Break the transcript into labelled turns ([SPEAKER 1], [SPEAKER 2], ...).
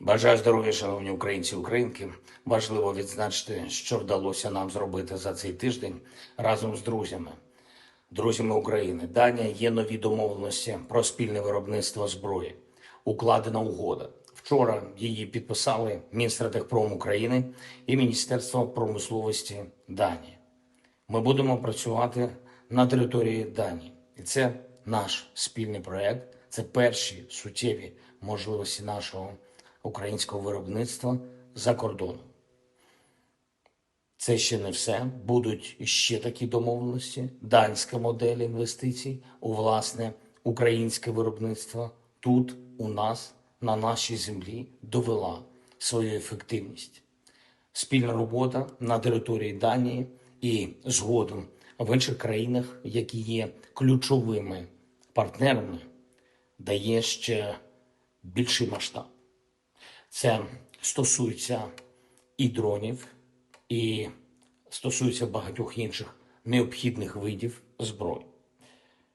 [SPEAKER 1] Бажаю здоров'я, шановні українці і українки. Важливо відзначити, що вдалося нам зробити за цей тиждень разом з друзями, друзями України. Данія є нові домовленості про спільне виробництво зброї. Укладена угода. Вчора її підписали Мінстратегпром України і Міністерство промисловості Данії. Ми будемо працювати на території Данії, і це наш спільний проект. Це перші суттєві можливості нашого українського виробництва за кордоном. Це ще не все. Будуть ще такі домовленості. Данська модель інвестицій у власне українське виробництво тут, у нас, на нашій землі, довела свою ефективність спільна робота на території Данії і згодом в інших країнах, які є ключовими партнерами, дає ще більший масштаб. Це стосується і дронів, і стосується багатьох інших необхідних видів зброї.